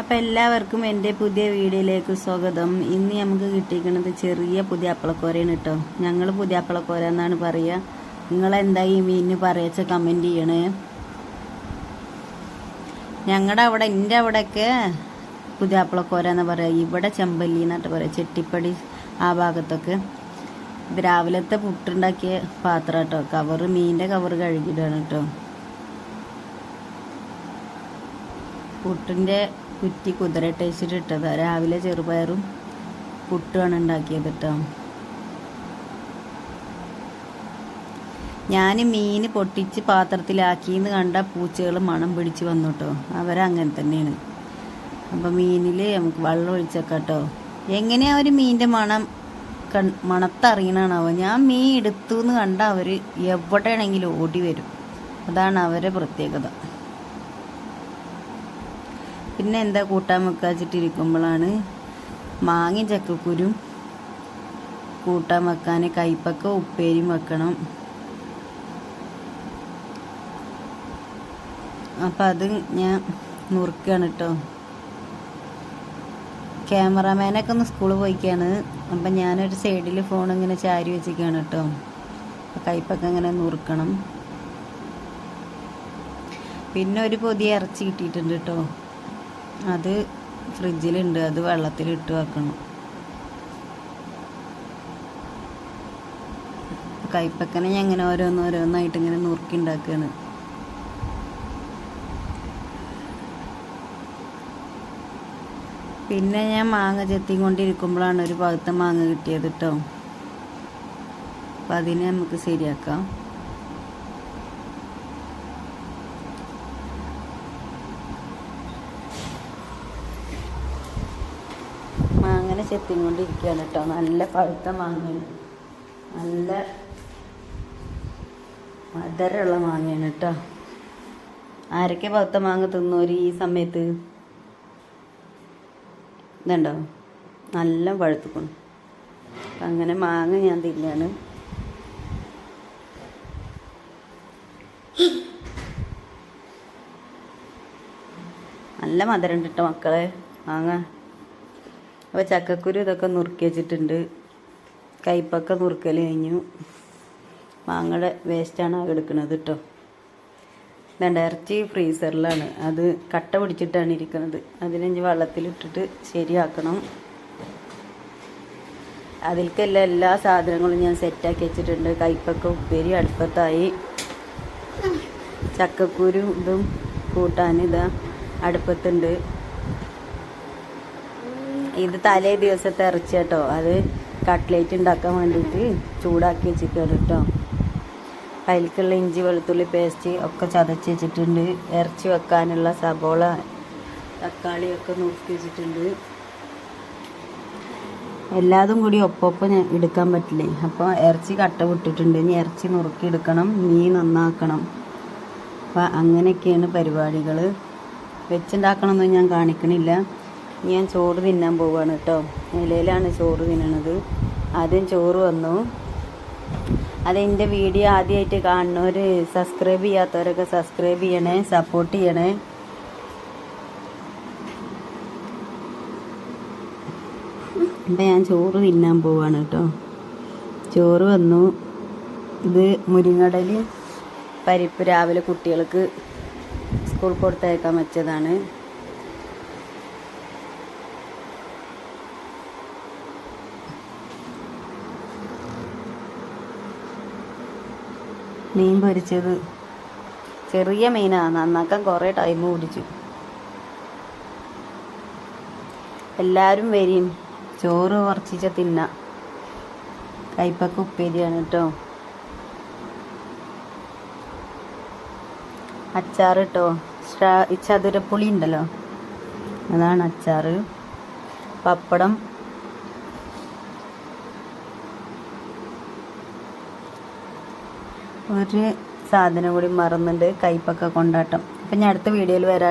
അപ്പം എല്ലാവർക്കും എന്റെ പുതിയ വീഡിയോയിലേക്ക് സ്വാഗതം. ഇന്ന് നമുക്ക് കിട്ടിയിരിക്കുന്നത് ചെറിയ പുതിയ അപ്പളക്കോരയാണ് കേട്ടോ. ഞങ്ങൾ പുതിയ അപ്പളക്കോര എന്നാണ് പറയുക നിങ്ങളെന്താ ഈ മീനിന് പറയച്ച കമന്റ് ചെയ്യണേ? ഞങ്ങളുടെ അവിടെ എന്റെ അവിടെയൊക്കെ പുതിയ അപ്പളക്കോര എന്ന് പറയുക ഇവിടെ ചെമ്പല്ലി എന്നിട്ട് പറയുക ചെട്ടിപ്പടി ആ ഭാഗത്തൊക്കെ. രാവിലത്തെ പുട്ടുണ്ടാക്കിയ പാത്രം കേട്ടോ കവറ് മീനിന്റെ കവറ് കഴുകിയിട്ടാണ് കേട്ടോ പുട്ടിന്റെ കുറ്റി കുതിരട്ട് വെച്ചിട്ട് ഇട്ടതാ രാവിലെ ചെറുപയറും പുട്ടുമാണ് ഉണ്ടാക്കിയത് കേട്ടോ. ഞാൻ മീൻ പൊട്ടിച്ച് പാത്രത്തിലാക്കിയെന്ന് കണ്ട പൂച്ചകൾ മണം പിടിച്ച് വന്നു കേട്ടോ. അവരങ്ങനെ തന്നെയാണ്. അപ്പം മീനിൽ നമുക്ക് വെള്ളം ഒഴിച്ചേക്കാം കേട്ടോ. എങ്ങനെയാണ് അവർ മീനിന്റെ മണം കൺ മണത്തറിയണാണാവോ? ഞാൻ മീൻ എടുത്തു എന്ന് കണ്ട അവർ എവിടെയാണെങ്കിലും ഓടി വരും. അതാണ് അവരെ പ്രത്യേകത. പിന്നെ എന്താ കൂട്ടാൻ വെക്കാച്ചിട്ടിരിക്കുമ്പോഴാണ് മാങ്ങി ചക്കക്കുരും കൂട്ടാൻ വെക്കാൻ കയ്പക്ക ഉപ്പേരിയും വെക്കണം. അപ്പം അത് ഞാൻ നുറുക്കുകയാണ് കേട്ടോ ക്യാമറാമാനൊക്കെ ഒന്ന് സ്കൂളിൽ പോയിക്കാണ്. അപ്പം ഞാനൊരു സൈഡിൽ ഫോൺ ഇങ്ങനെ ചാരി വെച്ചിരിക്കുകയാണ് കേട്ടോ കയ്പൊക്കെ ഇങ്ങനെ നുറുക്കണം. പിന്നെ ഒരു പൊതി ഇറച്ചി കിട്ടിയിട്ടുണ്ട് കേട്ടോ അത് ഫ്രിഡ്ജിലുണ്ട്. അത് വെള്ളത്തിലിട്ട് വെക്കണം. കൈപ്പക്കനെ ഞാൻ ഇങ്ങനെ ഓരോന്ന് ഓരോന്നായിട്ട് ഇങ്ങനെ നുറുക്കി ഉണ്ടാക്കുകയാണ് പിന്നെ ഞാൻ മാങ്ങ ചെത്തിക്കൊണ്ടിരിക്കുമ്പോഴാണ് ഒരു പകുത്ത മാങ്ങ കിട്ടിയത് കേട്ടോ അപ്പം അതിനെ നമുക്ക് ശരിയാക്കാം. മാങ്ങനെ ചെത്തിക്കൊണ്ടിരിക്കുകയാണ് കേട്ടോ. നല്ല പഴുത്ത മാങ്ങയാണ്. നല്ല മധുരമുള്ള മാങ്ങയാണ് കേട്ടോ. ആരൊക്കെ പഴുത്ത മാങ്ങ തിന്നോര് ഈ സമയത്ത്? ഇതുണ്ടോ? നല്ല പഴുത്തുക്കണം. അങ്ങനെ മാങ്ങ ഞാൻ തിന്നാണ്. നല്ല മധുരം ഉണ്ട് കേട്ടോ മക്കളെ. മാങ്ങ അപ്പോൾ ചക്കക്കുരു ഇതൊക്കെ നുറുക്കി വെച്ചിട്ടുണ്ട്. കയ്പൊക്കെ നുറുക്കൽ കഴിഞ്ഞു. മാങ്ങയുടെ വേസ്റ്റാണ് എടുക്കുന്നത് കേട്ടോ വേണ്ട ഇറച്ചി ഫ്രീസറിലാണ് അത് കട്ട പിടിച്ചിട്ടാണ് ഇരിക്കുന്നത്. അതിനെ വെള്ളത്തിലിട്ടിട്ട് ശരിയാക്കണം. അതിൽക്കെല്ലാം എല്ലാ സാധനങ്ങളും ഞാൻ സെറ്റാക്കി വെച്ചിട്ടുണ്ട്. കയ്പൊക്കെ ഉപ്പേരി അടുപ്പത്തായി. ചക്കക്കുരു ഇതും കൂട്ടാൻ ഇതാ അടുപ്പത്തുണ്ട്. ഇത് തലേ ദിവസത്തെ ഇറച്ചി കേട്ടോ. അത് കട്ട്ലേറ്റ് ഉണ്ടാക്കാൻ വേണ്ടിയിട്ട് ചൂടാക്കി വെച്ചിട്ടാണ് കേട്ടോ. അതിലേക്കുള്ള ഇഞ്ചി വെളുത്തുള്ളി പേസ്റ്റ് ഒക്കെ ചതച്ച് വെച്ചിട്ടുണ്ട്. ഇറച്ചി വെക്കാനുള്ള സബോള തക്കാളി ഒക്കെ നോക്കി വെച്ചിട്ടുണ്ട്. എല്ലാതും കൂടി ഒപ്പൊപ്പം എടുക്കാൻ പറ്റില്ലേ? അപ്പോൾ ഇറച്ചി കട്ട വിട്ടിട്ടുണ്ട്. ഇനി ഇറച്ചി നുറുക്കി എടുക്കണം. മീൻ നന്നാക്കണം. അപ്പം അങ്ങനെയൊക്കെയാണ് പരിപാടികൾ വെച്ചുണ്ടാക്കണമെന്നൊന്നും ഞാൻ കാണിക്കണില്ല. ഞാൻ ചോറ് തിന്നാൻ പോവാണ് കേട്ടോ. ഇലയിലാണ് ചോറ് തിന്നണത്. ആദ്യം ചോറ് വന്നു. അതെന്റെ വീഡിയോ ആദ്യമായിട്ട് കാണുന്നവർ സബ്സ്ക്രൈബ് ചെയ്യാത്തവരൊക്കെ സബ്സ്ക്രൈബ് ചെയ്യണേ സപ്പോർട്ട് ചെയ്യണേ. അപ്പം ഞാൻ ചോറ് തിന്നാൻ പോവാണ് കേട്ടോ. ചോറ് വന്നു. ഇത് മുരിങ്ങടൽ പരിപ്പ് രാവിലെ കുട്ടികൾക്ക് സ്കൂൾ കൊടുത്തയക്കാൻ വെച്ചതാണ്. മീൻ പൊരിച്ചത്. ചെറിയ മീനാണ് നന്നാക്കാൻ കുറേ ടൈം പിടിച്ചു. എല്ലാവരും വരും ചോറ് കുറച്ചിച്ച തിന്ന. കയ്പക്ക ഉപ്പേരിയാണ് കേട്ടോ അച്ചാർ കേട്ടോ ചതുരപ്പുളി ഉണ്ടല്ലോ. അതാണ് അച്ചാറ്. പപ്പടം ഒരു സാധനം കൂടി മറന്നുണ്ട് കൈപ്പൊക്കെ കൊണ്ടാട്ടം. അപ്പം ഞാൻ അടുത്ത വീഡിയോയിൽ വരാം